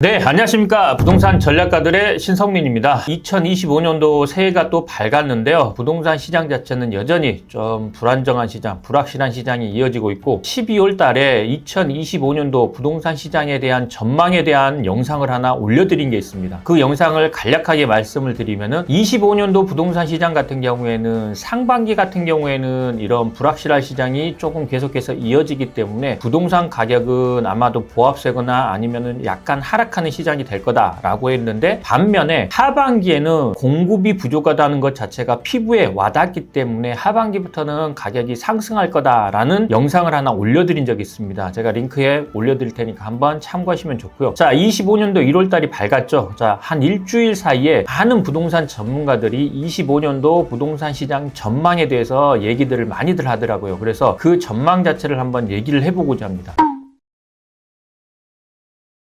네, 안녕하십니까. 부동산 전략가들의 신성민입니다. 2025년도 새해가 또 밝았는데요. 부동산 시장 자체는 여전히 좀 불안정한 시장, 불확실한 시장이 이어지고 있고, 12월 달에 2025년도 부동산 시장에 대한 전망에 대한 영상을 하나 올려드린 게 있습니다. 그 영상을 간략하게 말씀을 드리면은, 25년도 부동산 시장 같은 경우에는 상반기 같은 경우에는 이런 불확실한 시장이 조금 계속해서 이어지기 때문에 부동산 가격은 아마도 보합세거나 아니면은 약간 하락 하락하는 시장이 될 거다라고 했는데 반면에 하반기에는 공급이 부족하다는 것 자체가 피부에 와닿기 때문에 하반기부터는 가격이 상승할 거다라는 영상을 하나 올려드린 적이 있습니다. 제가 링크에 올려드릴 테니까 한번 참고하시면 좋고요. 자, 25년도 1월달이 밝았죠. 자, 한 일주일 사이에 많은 부동산 전문가들이 25년도 부동산 시장 전망에 대해서 얘기들을 많이들 하더라고요. 그래서 그 전망 자체를 한번 얘기를 해보고자 합니다.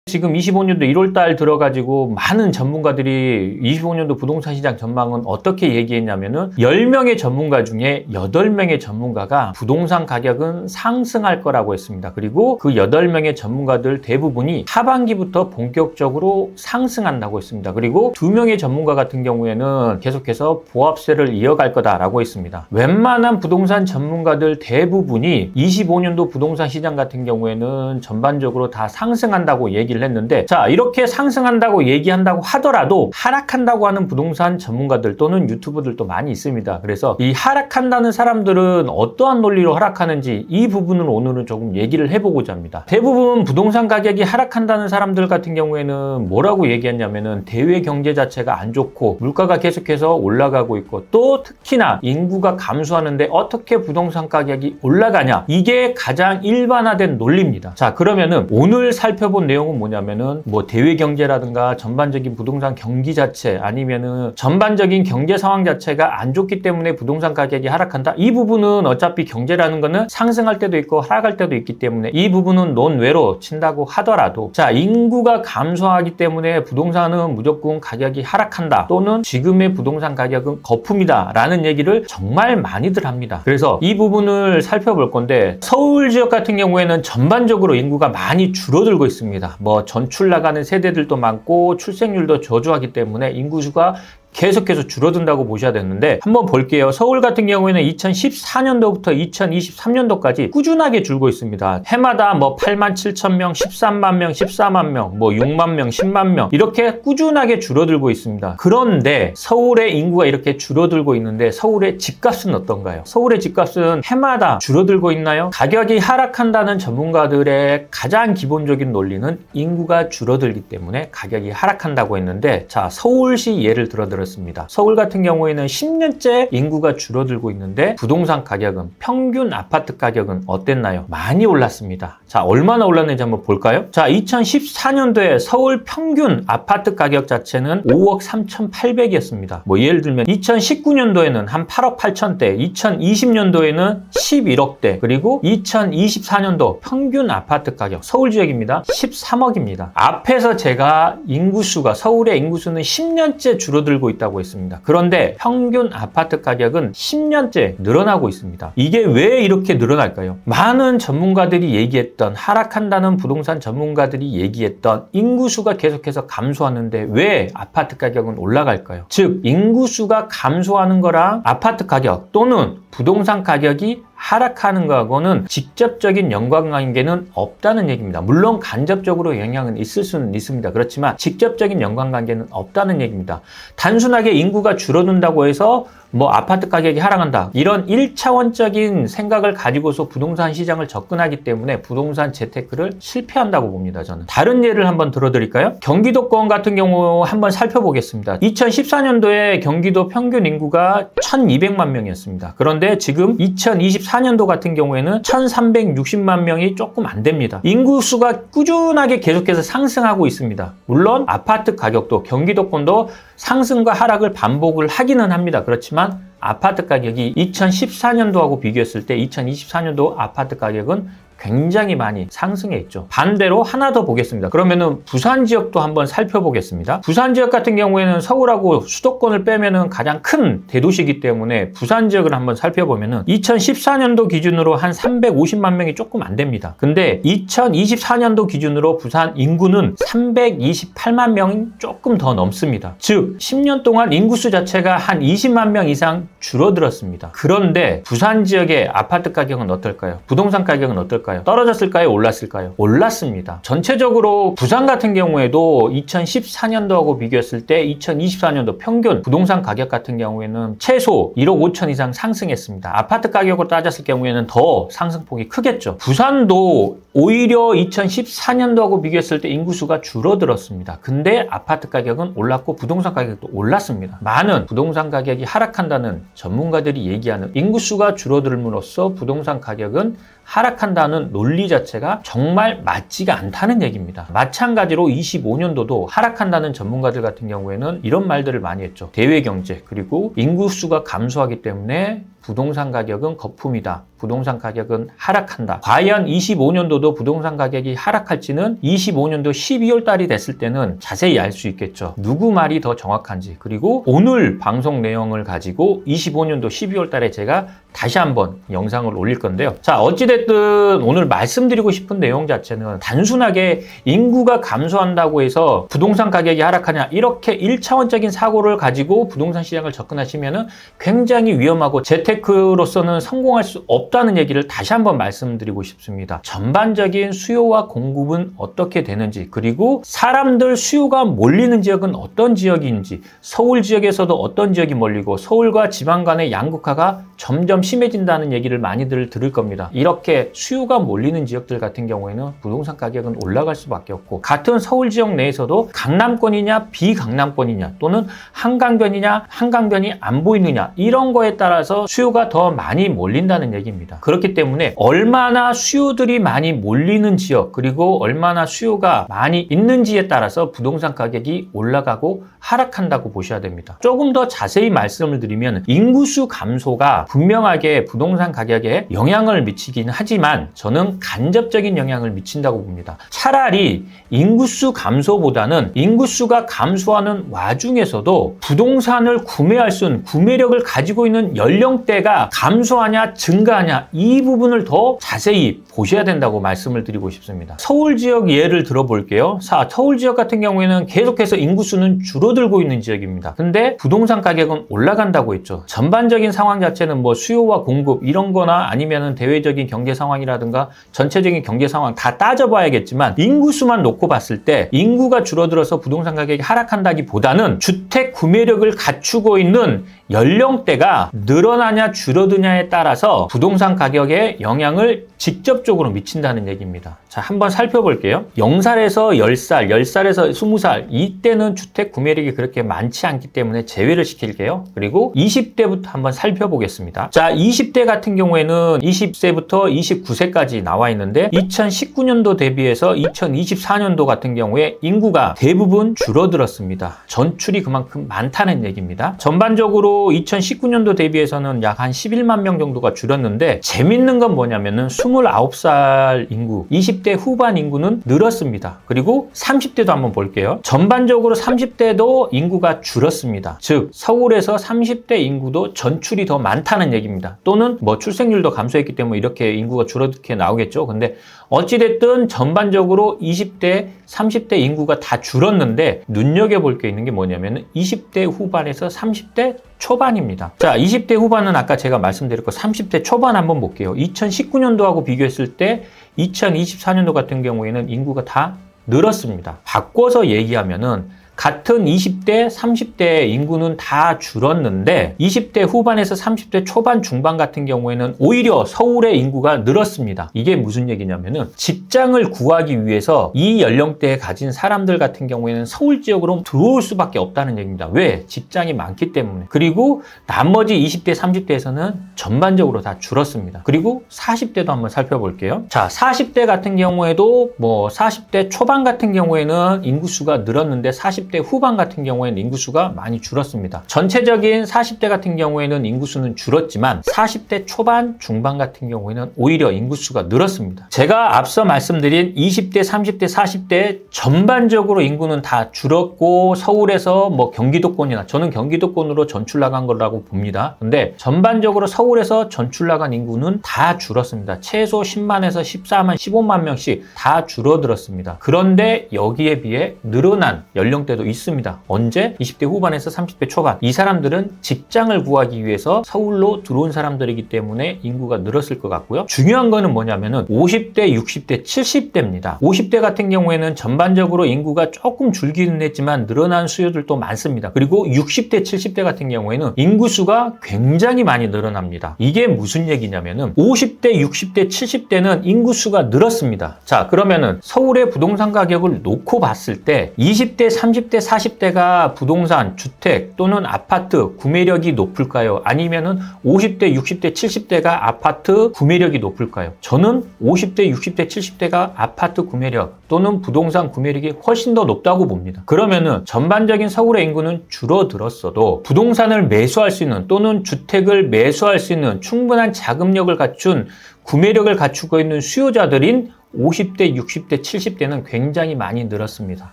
지금 25년도 1월 달 들어가지고 많은 전문가들이 25년도 부동산 시장 전망은 어떻게 얘기했냐면은 10명의 전문가 중에 8명의 전문가가 부동산 가격은 상승할 거라고 했습니다. 그리고 그 8명의 전문가들 대부분이 하반기부터 본격적으로 상승한다고 했습니다. 그리고 2명의 전문가 같은 경우에는 계속해서 보합세를 이어갈 거다라고 했습니다. 웬만한 부동산 전문가들 대부분이 25년도 부동산 시장 같은 경우에는 전반적으로 다 상승한다고 얘기를 했는데 자 이렇게 상승한다고 얘기한다고 하더라도 하락한다고 하는 부동산 전문가들 또는 유튜버들도 많이 있습니다. 그래서 이 하락한다는 사람들은 어떠한 논리로 하락하는지 이 부분을 오늘은 조금 얘기를 해보고자 합니다. 대부분 부동산 가격이 하락한다는 사람들 같은 경우에는 뭐라고 얘기했냐면은 대외 경제 자체가 안 좋고 물가가 계속해서 올라가고 있고 또 특히나 인구가 감소하는데 어떻게 부동산 가격이 올라가냐 이게 가장 일반화된 논리입니다. 자 그러면은 오늘 살펴본 내용은 뭐냐 면은 뭐 대외 경제라든가 전반적인 부동산 경기 자체 아니면은 전반적인 경제 상황 자체가 안 좋기 때문에 부동산 가격이 하락한다. 이 부분은 어차피 경제라는 거는 상승할 때도 있고 하락할 때도 있기 때문에 이 부분은 논외로 친다고 하더라도 자 인구가 감소하기 때문에 부동산은 무조건 가격이 하락한다 또는 지금의 부동산 가격은 거품이다 라는 얘기를 정말 많이들 합니다. 그래서 이 부분을 살펴볼 건데 서울 지역 같은 경우에는 전반적으로 인구가 많이 줄어들고 있습니다. 뭐 전출 나가는 세대들도 많고 출생률도 저조하기 때문에 인구수가 계속해서 줄어든다고 보셔야 되는데 한번 볼게요. 서울 같은 경우에는 2014년도부터 2023년도까지 꾸준하게 줄고 있습니다. 해마다 뭐 8만 7천 명, 13만 명, 14만 명, 뭐 6만 명, 10만 명 이렇게 꾸준하게 줄어들고 있습니다. 그런데 서울의 인구가 이렇게 줄어들고 있는데 서울의 집값은 어떤가요? 서울의 집값은 해마다 줄어들고 있나요? 가격이 하락한다는 전문가들의 가장 기본적인 논리는 인구가 줄어들기 때문에 가격이 하락한다고 했는데 자 서울시 예를 들어 들 었습니다. 서울 같은 경우에는 10년째 인구가 줄어들고 있는데 부동산 가격은 평균 아파트 가격은 어땠나요? 많이 올랐습니다. 자, 얼마나 올랐는지 한번 볼까요? 자, 2014년도에 서울 평균 아파트 가격 자체는 5억 3,800이었습니다. 뭐 예를 들면 2019년도에는 한 8억 8천대, 2020년도에는 11억대, 그리고 2024년도 평균 아파트 가격 서울 지역입니다. 13억입니다. 앞에서 제가 인구수가 서울의 인구수는 10년째 줄어들고 있다 고 했습니다. 그런데 평균 아파트 가격은 10년째 늘어나고 있습니다. 이게 왜 이렇게 늘어날까요? 많은 전문가들이 얘기했던 하락한다는 부동산 전문가들이 얘기했던 인구수가 계속해서 감소하는데 왜 아파트 가격은 올라갈까요? 즉 인구수가 감소하는 거랑 아파트 가격 또는 부동산 가격이 하락하는 거하고는 직접적인 연관관계는 없다는 얘기입니다. 물론 간접적으로 영향은 있을 수는 있습니다. 그렇지만 직접적인 연관관계는 없다는 얘기입니다. 단순하게 인구가 줄어든다고 해서 뭐 아파트 가격이 하락한다. 이런 1차원적인 생각을 가지고서 부동산 시장을 접근하기 때문에 부동산 재테크를 실패한다고 봅니다. 저는. 다른 예를 한번 들어드릴까요? 경기도권 같은 경우 한번 살펴보겠습니다. 2014년도에 경기도 평균 인구가 1200만 명이었습니다. 그런데 지금 2024년도 같은 경우에는 1360만 명이 조금 안 됩니다. 인구수가 꾸준하게 계속해서 상승하고 있습니다. 물론 아파트 가격도 경기도권도 상승과 하락을 반복을 하기는 합니다. 그렇지만 아파트 가격이 2014년도하고 비교했을 때 2024년도 아파트 가격은 굉장히 많이 상승해 있죠. 반대로 하나 더 보겠습니다. 그러면은 부산 지역도 한번 살펴보겠습니다. 부산 지역 같은 경우에는 서울하고 수도권을 빼면은 가장 큰 대도시이기 때문에 부산 지역을 한번 살펴보면은 2014년도 기준으로 한 350만 명이 조금 안 됩니다. 근데 2024년도 기준으로 부산 인구는 328만 명이 조금 더 넘습니다. 즉 10년 동안 인구수 자체가 한 20만 명 이상 줄어들었습니다. 그런데 부산 지역의 아파트 가격은 어떨까요? 부동산 가격은 어떨까요? 떨어졌을까요? 올랐을까요? 올랐습니다. 전체적으로 부산 같은 경우에도 2014년도하고 비교했을 때 2024년도 평균 부동산 가격 같은 경우에는 최소 1억 5천 이상 상승했습니다. 아파트 가격으로 따졌을 경우에는 더 상승폭이 크겠죠. 부산도 오히려 2014년도하고 비교했을 때 인구수가 줄어들었습니다. 근데 아파트 가격은 올랐고 부동산 가격도 올랐습니다. 많은 부동산 가격이 하락한다는 전문가들이 얘기하는 인구수가 줄어들므로써 부동산 가격은 하락한다는 논리 자체가 정말 맞지가 않다는 얘기입니다. 마찬가지로 25년도도 하락한다는 전문가들 같은 경우에는 이런 말들을 많이 했죠. 대외 경제 그리고 인구수가 감소하기 때문에 부동산 가격은 거품이다. 부동산 가격은 하락한다. 과연 25년도도 부동산 가격이 하락할지는 25년도 12월 달이 됐을 때는 자세히 알 수 있겠죠. 누구 말이 더 정확한지. 그리고 오늘 방송 내용을 가지고 25년도 12월 달에 제가 다시 한번 영상을 올릴 건데요. 자, 어찌됐든 오늘 말씀드리고 싶은 내용 자체는 단순하게 인구가 감소한다고 해서 부동산 가격이 하락하냐 이렇게 1차원적인 사고를 가지고 부동산 시장을 접근하시면은 굉장히 위험하고 재테크 로서는 성공할 수 없다는 얘기를 다시 한번 말씀드리고 싶습니다. 전반적인 수요와 공급은 어떻게 되는지 그리고 사람들 수요가 몰리는 지역은 어떤 지역인지 서울 지역에서도 어떤 지역이 몰리고 서울과 지방 간의 양극화가 점점 심해진다는 얘기를 많이들 들을 겁니다. 이렇게 수요가 몰리는 지역들 같은 경우에는 부동산 가격은 올라갈 수밖에 없고 같은 서울 지역 내에서도 강남권이냐 비강남권이냐 또는 한강변이냐 한강변이 안 보이느냐 이런 거에 따라서 수요가 더 많이 몰린다는 얘기입니다. 그렇기 때문에 얼마나 수요들이 많이 몰리는 지역 그리고 얼마나 수요가 많이 있는지에 따라서 부동산 가격이 올라가고 하락한다고 보셔야 됩니다. 조금 더 자세히 말씀을 드리면 인구수 감소가 분명하게 부동산 가격에 영향을 미치긴 하지만 저는 간접적인 영향을 미친다고 봅니다. 차라리 인구수 감소보다는 인구수가 감소하는 와중에서도 부동산을 구매할 수 있는 구매력을 가지고 있는 연령대 가 감소하냐 증가하냐 이 부분을 더 자세히 보셔야 된다고 말씀을 드리고 싶습니다. 서울 지역 예를 들어볼게요. 자, 서울 지역 같은 경우에는 계속해서 인구수는 줄어들고 있는 지역입니다. 근데 부동산 가격은 올라간다고 했죠. 전반적인 상황 자체는 뭐 수요와 공급 이런 거나 아니면은 대외적인 경제 상황이라든가 전체적인 경제 상황 다 따져봐야겠지만 인구수만 놓고 봤을 때 인구가 줄어들어서 부동산 가격이 하락한다기보다는 주택 구매력을 갖추고 있는 연령대가 늘어 나냐 줄어드냐에 따라서 부동산 가격에 영향을 직접적으로 미친다는 얘기입니다. 자, 한번 살펴볼게요. 0살에서 10살, 10살에서 20살, 이때는 주택 구매력이 그렇게 많지 않기 때문에 제외를 시킬게요. 그리고 20대부터 한번 살펴보겠습니다. 자, 20대 같은 경우에는 20세부터 29세까지 나와 있는데 2019년도 대비해서 2024년도 같은 경우에 인구가 대부분 줄어들었습니다. 전출이 그만큼 많다는 얘기입니다. 전반적으로 2019년도 대비해서는 약 한 11만 명 정도가 줄었는데 재밌는 건 뭐냐면은 29살 인구, 20대 후반 인구는 늘었습니다. 그리고 30대도 한번 볼게요. 전반적으로 30대도 인구가 줄었습니다. 즉 서울에서 30대 인구도 전출이 더 많다는 얘기입니다. 또는 뭐 출생률도 감소했기 때문에 이렇게 인구가 줄어들게 나오겠죠. 근데 어찌됐든 전반적으로 20대, 30대 인구가 다 줄었는데 눈여겨볼 게 있는 게 뭐냐면 20대 후반에서 30대 초반입니다. 자, 20대 후반은 아까 제가 말씀드렸고 30대 초반 한번 볼게요. 2019년도하고 비교했을 때 2024년도 같은 경우에는 인구가 다 늘었습니다. 바꿔서 얘기하면은 같은 20대, 30대 인구는 다 줄었는데 20대 후반에서 30대 초반 중반 같은 경우에는 오히려 서울의 인구가 늘었습니다. 이게 무슨 얘기냐면은 직장을 구하기 위해서 이 연령대에 가진 사람들 같은 경우에는 서울 지역으로 들어올 수밖에 없다는 얘기입니다. 왜? 직장이 많기 때문에. 그리고 나머지 20대, 30대에서는 전반적으로 다 줄었습니다. 그리고 40대도 한번 살펴볼게요. 자, 40대 같은 경우에도 뭐 40대 초반 같은 경우에는 인구수가 늘었는데 40 30대 후반 같은 경우에는 인구수가 많이 줄었습니다. 전체적인 40대 같은 경우에는 인구수는 줄었지만 40대 초반, 중반 같은 경우에는 오히려 인구수가 늘었습니다. 제가 앞서 말씀드린 20대, 30대, 40대 전반적으로 인구는 다 줄었고 서울에서 뭐 경기도권이나 저는 경기도권으로 전출 나간 거라고 봅니다. 근데 전반적으로 서울에서 전출 나간 인구는 다 줄었습니다. 최소 10만에서 14만, 15만 명씩 다 줄어들었습니다. 그런데 여기에 비해 늘어난 연령대 도 있습니다. 언제? 20대 후반에서 30대 초반. 이 사람들은 직장을 구하기 위해서 서울로 들어온 사람들이기 때문에 인구가 늘었을 것 같고요. 중요한 거는 뭐냐면은 50대, 60대, 70대입니다. 50대 같은 경우에는 전반적으로 인구가 조금 줄기는 했지만 늘어난 수요들도 많습니다. 그리고 60대, 70대 같은 경우에는 인구수가 굉장히 많이 늘어납니다. 이게 무슨 얘기냐면은 50대, 60대, 70대는 인구수가 늘었습니다. 자, 그러면은 서울의 부동산 가격을 놓고 봤을 때 20대, 30대, 40대가 부동산, 주택 또는 아파트 구매력이 높을까요? 아니면은 50대, 60대, 70대가 아파트 구매력이 높을까요? 저는 50대, 60대, 70대가 아파트 구매력 또는 부동산 구매력이 훨씬 더 높다고 봅니다. 그러면은 전반적인 서울의 인구는 줄어들었어도 부동산을 매수할 수 있는 또는 주택을 매수할 수 있는 충분한 자금력을 갖춘 구매력을 갖추고 있는 수요자들인 50대, 60대, 70대는 굉장히 많이 늘었습니다.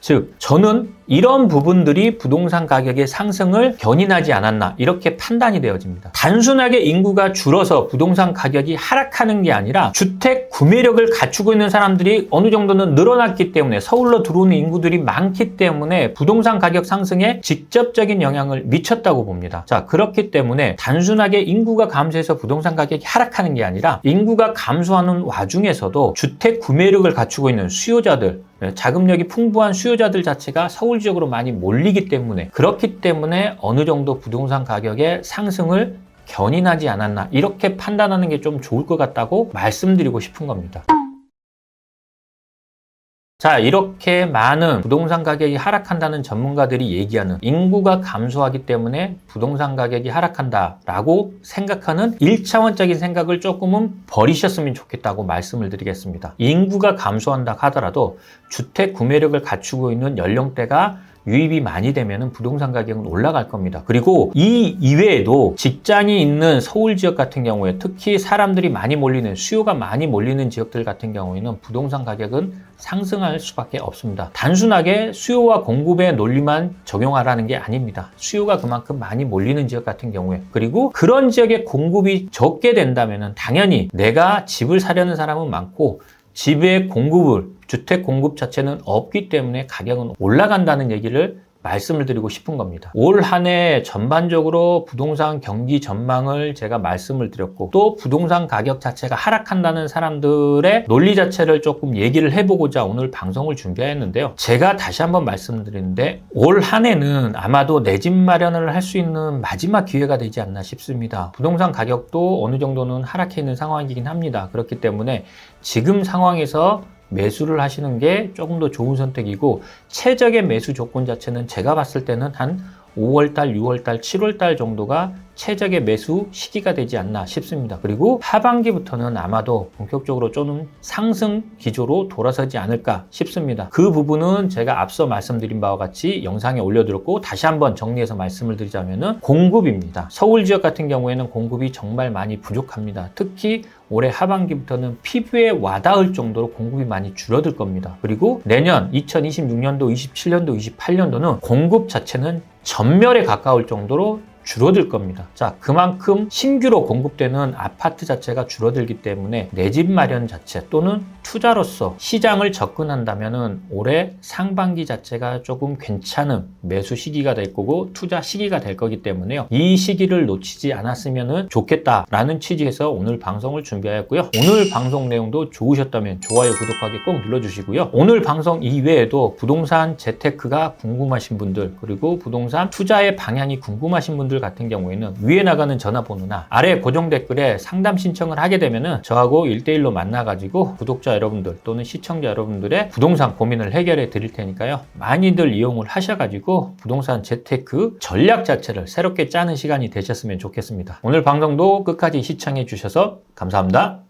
즉, 저는 이런 부분들이 부동산 가격의 상승을 견인하지 않았나 이렇게 판단이 되어집니다. 단순하게 인구가 줄어서 부동산 가격이 하락하는 게 아니라 주택 구매력을 갖추고 있는 사람들이 어느 정도는 늘어났기 때문에 서울로 들어오는 인구들이 많기 때문에 부동산 가격 상승에 직접적인 영향을 미쳤다고 봅니다. 자, 그렇기 때문에 단순하게 인구가 감소해서 부동산 가격이 하락하는 게 아니라 인구가 감소하는 와중에서도 주택 구매력을 갖추고 있는 수요자들 네, 자금력이 풍부한 수요자들 자체가 서울 지역으로 많이 몰리기 때문에 그렇기 때문에 어느 정도 부동산 가격의 상승을 견인하지 않았나 이렇게 판단하는 게 좀 좋을 것 같다고 말씀드리고 싶은 겁니다. 자, 이렇게 많은 부동산 가격이 하락한다는 전문가들이 얘기하는 인구가 감소하기 때문에 부동산 가격이 하락한다라고 생각하는 1차원적인 생각을 조금은 버리셨으면 좋겠다고 말씀을 드리겠습니다. 인구가 감소한다 하더라도 주택 구매력을 갖추고 있는 연령대가 유입이 많이 되면 부동산 가격은 올라갈 겁니다. 그리고 이 이외에도 직장이 있는 서울 지역 같은 경우에 특히 사람들이 많이 몰리는 수요가 많이 몰리는 지역들 같은 경우에는 부동산 가격은 상승할 수밖에 없습니다. 단순하게 수요와 공급의 논리만 적용하라는 게 아닙니다. 수요가 그만큼 많이 몰리는 지역 같은 경우에 그리고 그런 지역에 공급이 적게 된다면 당연히 내가 집을 사려는 사람은 많고 집의 공급을 주택 공급 자체는 없기 때문에 가격은 올라간다는 얘기를 말씀을 드리고 싶은 겁니다. 올 한 해 전반적으로 부동산 경기 전망을 제가 말씀을 드렸고 또 부동산 가격 자체가 하락한다는 사람들의 논리 자체를 조금 얘기를 해보고자 오늘 방송을 준비했는데요. 제가 다시 한번 말씀드리는데 올 한 해는 아마도 내 집 마련을 할 수 있는 마지막 기회가 되지 않나 싶습니다. 부동산 가격도 어느 정도는 하락해 있는 상황이긴 합니다. 그렇기 때문에 지금 상황에서 매수를 하시는 게 조금 더 좋은 선택이고 최적의 매수 조건 자체는 제가 봤을 때는 한 5월달, 6월달, 7월달 정도가 최적의 매수 시기가 되지 않나 싶습니다. 그리고 하반기부터는 아마도 본격적으로 좀 상승 기조로 돌아서지 않을까 싶습니다. 그 부분은 제가 앞서 말씀드린 바와 같이 영상에 올려드렸고 다시 한번 정리해서 말씀을 드리자면은 공급입니다. 서울 지역 같은 경우에는 공급이 정말 많이 부족합니다. 특히 올해 하반기부터는 피부에 와닿을 정도로 공급이 많이 줄어들 겁니다. 그리고 내년 2026년도, 27년도, 28년도는 공급 자체는 전멸에 가까울 정도로 줄어들 겁니다. 자, 그만큼 신규로 공급되는 아파트 자체가 줄어들기 때문에 내 집 마련 자체 또는 투자로서 시장을 접근한다면 올해 상반기 자체가 조금 괜찮은 매수 시기가 될 거고 투자 시기가 될 거기 때문에요. 이 시기를 놓치지 않았으면 좋겠다라는 취지에서 오늘 방송을 준비하였고요. 오늘 방송 내용도 좋으셨다면 좋아요, 구독하기 꼭 눌러주시고요. 오늘 방송 이외에도 부동산 재테크가 궁금하신 분들 그리고 부동산 투자의 방향이 궁금하신 분들 같은 경우에는 위에 나가는 전화번호나 아래 고정 댓글에 상담 신청을 하게 되면은 저하고 1대1로 만나가지고 구독자 여러분들 또는 시청자 여러분들의 부동산 고민을 해결해 드릴 테니까요. 많이들 이용을 하셔가지고 부동산 재테크 전략 자체를 새롭게 짜는 시간이 되셨으면 좋겠습니다. 오늘 방송도 끝까지 시청해 주셔서 감사합니다.